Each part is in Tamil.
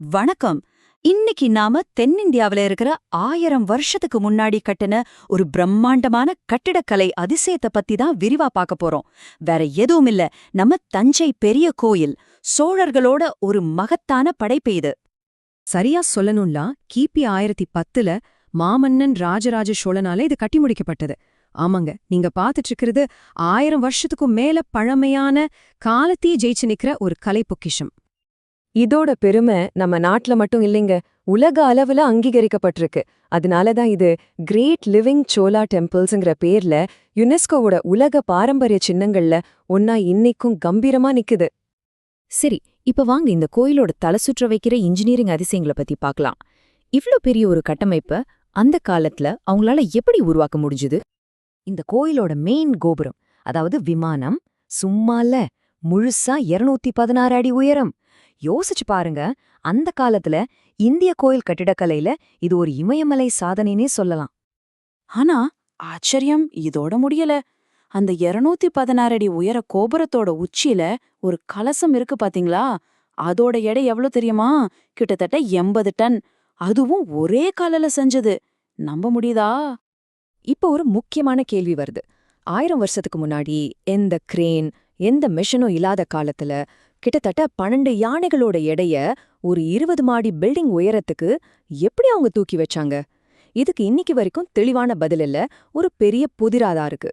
வணக்கம். இன்னைக்கு நாம தென்னிந்தியாவில இருக்கிற ஆயிரம் வருஷத்துக்கு முன்னாடி கட்டின ஒரு பிரம்மாண்டமான கட்டிடக்கலை அதிசயத்தை பத்தி தான் விரிவா பார்க்க போறோம். வேற எதுவும் இல்ல. நம்ம தஞ்சை பெரிய கோயில் சோழர்களோட ஒரு மகத்தான படைப்பு இது. சரியா சொல்லணும்னா கிபி ஆயிரத்தி பத்துல மாமன்னன் ராஜராஜ சோழனால இது கட்டி முடிக்கப்பட்டது. ஆமாங்க நீங்க பாத்துட்டு இருக்கிறது ஆயிரம் வருஷத்துக்கும் மேல பழமையான காலத்தையே ஜெயிச்சு நிக்கிற ஒரு கலை பொக்கிஷம். இதோட பெருமை நம்ம நாட்டுல மட்டும் இல்லைங்க. உலக அளவுல அங்கீகரிக்கப்பட்டிருக்கு. அதனால தான் இது கிரேட் லிவிங் சோலா டெம்பிள்ஸுங்கிற பேர்ல யுனெஸ்கோவோட உலக பாரம்பரிய சின்னங்கள்ல ஒன்னா இன்னைக்கும் கம்பீரமா நிக்குது. சரி இப்ப வாங்க இந்த கோயிலோட தலை சுற்ற வைக்கிற இன்ஜினியரிங் அதிசயங்களை பத்தி பார்க்கலாம். இவ்ளோ பெரிய ஒரு கட்டமைப்ப அந்த காலத்துல அவங்களால எப்படி உருவாக்க முடிஞ்சுது? இந்த கோயிலோட மெயின் கோபுரம் அதாவது விமானம் சும்மால முழுசா 216 பதினாறு அடி உயரம். யோசிச்சு பாருங்க. அந்த காலத்துல இந்திய கோயில் கட்டிடக்கலையில இது ஒரு இமயமலை சாதனைனே சொல்லலாம். ஆனா ஆச்சரியம் இதோட முடியல. அந்த 216 பதினாறு அடி உயர கோபுரத்தோட உச்சியில ஒரு கலசம் இருக்கு பாத்தீங்களா? அதோட எடை எவ்வளவு தெரியுமா? கிட்டத்தட்ட எண்பது டன். அதுவும் ஒரே காலில செஞ்சது. நம்ப முடியுதா? இப்ப ஒரு முக்கியமான கேள்வி வருது. ஆயிரம் வருஷத்துக்கு முன்னாடி எந்த கிரேன் எந்த மிஷனும் இல்லாத காலத்துல கிட்டத்தட்ட பன்னெண்டு யானைகளோட எடைய ஒரு இருபது மாடி பில்டிங் உயரத்துக்கு எப்படி அவங்க தூக்கி வச்சாங்க? இதுக்கு இன்னைக்கு வரைக்கும் தெளிவான பதில் இல்ல. ஒரு பெரிய புதிராதா இருக்கு.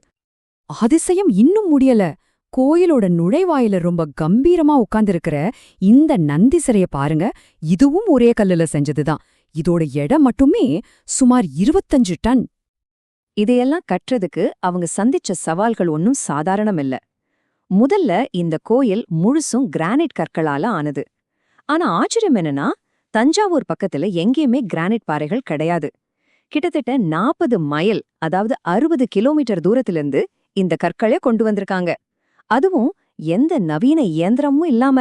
அதிசயம் இன்னும் முடியல. கோயிலோட நுழைவாயில ரொம்ப கம்பீரமா உட்கார்ந்திருக்கிற இந்த நந்தி சிறைய பாருங்க. இதுவும் ஒரே கல்லுல செஞ்சதுதான். இதோட எடை மட்டுமே சுமார் இருபத்தஞ்சு டன். இதையெல்லாம் கற்றதுக்கு அவங்க சந்திச்ச சவால்கள் ஒன்னும் சாதாரணம் இல்ல. முதல்ல இந்த கோயில் முழுசும் கிரானைட் கற்களால ஆனது. ஆனா ஆச்சரியம் என்னன்னா தஞ்சாவூர் பக்கத்துல எங்கேயுமே கிரானைட் பாறைகள் கிடையாது. கிட்டத்தட்ட நாற்பது மைல் அதாவது அறுபது கிலோமீட்டர் தூரத்திலிருந்து இந்த கற்களை கொண்டு வந்திருக்காங்க. அதுவும் எந்த நவீன இயந்திரமும் இல்லாம.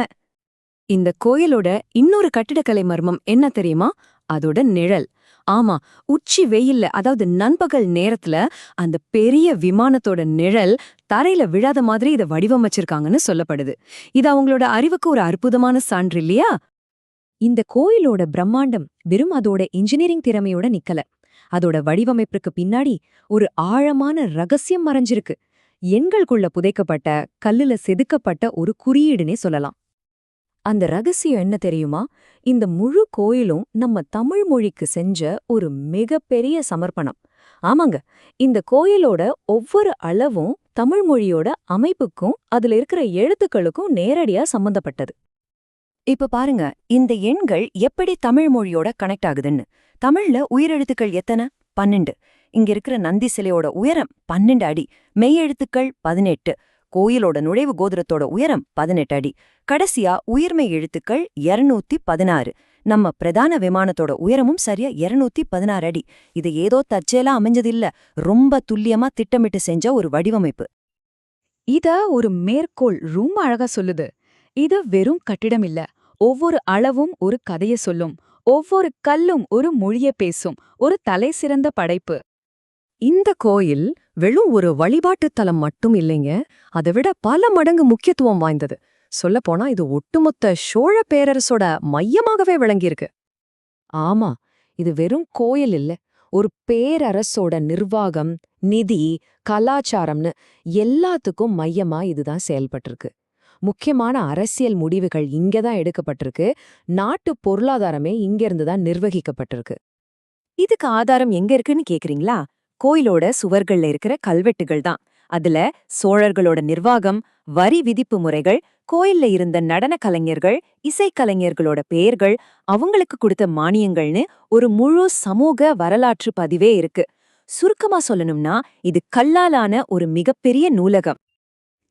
இந்த கோயிலோட இன்னொரு கட்டிடக்கலை மர்மம் என்ன தெரியுமா? அதோட நிழல். ஆமா உச்சி வெயில்ல அதாவது நண்பகல் நேரத்துல அந்த பெரிய விமானத்தோட நிழல் தரையில விழாத மாதிரி இத வடிவமைச்சிருக்காங்கன்னு சொல்லப்படுது. இது அவங்களோட அறிவுக்கு ஒரு அற்புதமான சான்று இல்லையா? இந்த கோயிலோட பிரம்மாண்டம் வெறும் அதோட இன்ஜினியரிங் திறமையோட நிக்கல. அதோட வடிவமைப்புக்கு பின்னாடி ஒரு ஆழமான ரகசியம் மறைஞ்சிருக்கு. எண்களுக்குள்ள புதைக்கப்பட்ட கல்லுல செதுக்கப்பட்ட ஒரு குறியீடுனே சொல்லலாம். அந்த ரகசியம் என்ன தெரியுமா? இந்த முழு கோயிலும் நம்ம தமிழ் மொழிக்கு செஞ்ச ஒரு மிகப்பெரிய சமர்ப்பணம். ஆமாங்க இந்த கோயிலோட ஒவ்வொரு அளவும் தமிழ் மொழியோட அமைப்புக்கும் அதுல இருக்கிற எழுத்துக்களுக்கும் நேரடியா சம்பந்தப்பட்டது. இப்ப பாருங்க இந்த எண்கள் எப்படி தமிழ் மொழியோட கனெக்ட் ஆகுதுன்னு. தமிழ்ல உயிரெழுத்துக்கள் எத்தனை? பன்னெண்டு. இங்க இருக்கிற நந்தி சிலையோட உயரம் பன்னெண்டு அடி மெய்யெழுத்துக்கள் பதினெட்டு. கோயிலோட நுழைவு கோபுரத்தோட உயரம் பதினெட்டு அடி. கடைசியா உயிர்மெய் எழுத்துக்கள் 216 பதினாறு. நம்ம பிரதான விமானத்தோட உயரமும் சரியா 216 பதினாறு அடி. இது ஏதோ தற்செயலா அமைஞ்சதில்ல. ரொம்ப துல்லியமா திட்டமிட்டு செஞ்ச ஒரு வடிவமைப்பு. இத ஒரு மேற்கோள் ரொம்ப அழகா சொல்லுது. இது வெறும் கட்டிடம் இல்ல. ஒவ்வொரு அளவும் ஒரு கதைய சொல்லும். ஒவ்வொரு கல்லும் ஒரு மொழிய பேசும். ஒரு தலை சிறந்த படைப்பு. இந்த கோயில் வெறும் ஒரு வழிபாட்டுத் தலம் மட்டும் இல்லைங்க. அதை விட பல மடங்கு முக்கியத்துவம் வாய்ந்தது. சொல்லப்போனா இது ஒட்டுமொத்த சோழ பேரரசோட மையமாகவே விளங்கியிருக்கு. ஆமா இது வெறும் கோயில் இல்ல. ஒரு பேரரசோட நிர்வாகம் நிதி கலாச்சாரம்னு எல்லாத்துக்கும் மையமா இதுதான் செயல்பட்டிருக்கு. முக்கியமான அரசியல் முடிவுகள் இங்கதான் எடுக்கப்பட்டிருக்கு. நாட்டு பொருளாதாரமே இங்கிருந்து தான் நிர்வகிக்கப்பட்டிருக்கு. இதுக்கு ஆதாரம் எங்க இருக்குன்னு கேக்குறீங்களா? கோயிலோட சுவர்கள்ல இருக்கிற கல்வெட்டுகள் தான். அதுல சோழர்களோட நிர்வாகம் வரி விதிப்பு முறைகள் கோயில்ல இருந்த நடன கலைஞர்கள் இசைக்கலைஞர்களோட பெயர்கள் அவங்களுக்கு கொடுத்த மானியங்கள்னு ஒரு முழு சமூக வரலாற்று பதிவே இருக்கு. சுருக்கமா சொல்லணும்னா இது கல்லாலான ஒரு மிகப்பெரிய நூலகம்.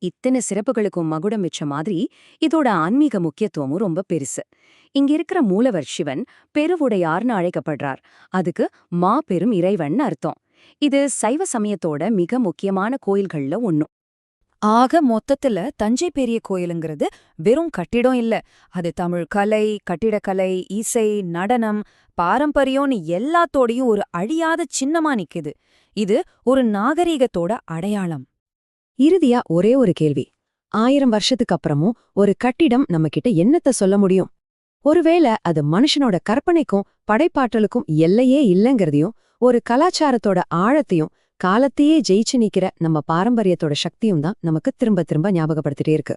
இத்தனை சிறப்புகளுக்கும் மகுடம் வச்ச மாதிரி இதோட ஆன்மீக முக்கியத்துவமும் ரொம்ப பெருசு. இங்க இருக்கிற மூலவர் சிவன் பெருவுடையார்னு அழைக்கப்படுறார். அதுக்கு மா பெரும் இறைவன் அர்த்தம். இது சைவ சமயத்தோட மிக முக்கியமான கோயில்கள்ல ஒண்ணும் ஆக மொத்தத்துல தஞ்சை பெரிய கோயிலுங்கிறது வெறும் கட்டிடம் இல்ல. அது தமிழ் கலை கட்டிடக்கலை இசை நடனம் பாரம்பரியம்னு எல்லாத்தோடையும் ஒரு அழியாத சின்னமா நிக்குது. இது ஒரு நாகரீகத்தோட அடையாளம். இறுதியா ஒரே ஒரு கேள்வி. ஆயிரம் வருஷத்துக்கு அப்புறமும் ஒரு கட்டிடம் நம்ம கிட்ட என்னத்த சொல்ல முடியும்? ஒருவேளை அது மனுஷனோட கற்பனைக்கும் படைப்பாற்றலுக்கும் எல்லையே இல்லைங்கிறதையும் ஒரு கலாச்சாரத்தோட ஆழத்தையும் காலத்தையே ஜெயிச்சு நிக்கிற நம்ம பாரம்பரியத்தோட சக்தியும் தான் நமக்கு திரும்ப திரும்ப ஞாபகப்படுத்திட்டே இருக்கு.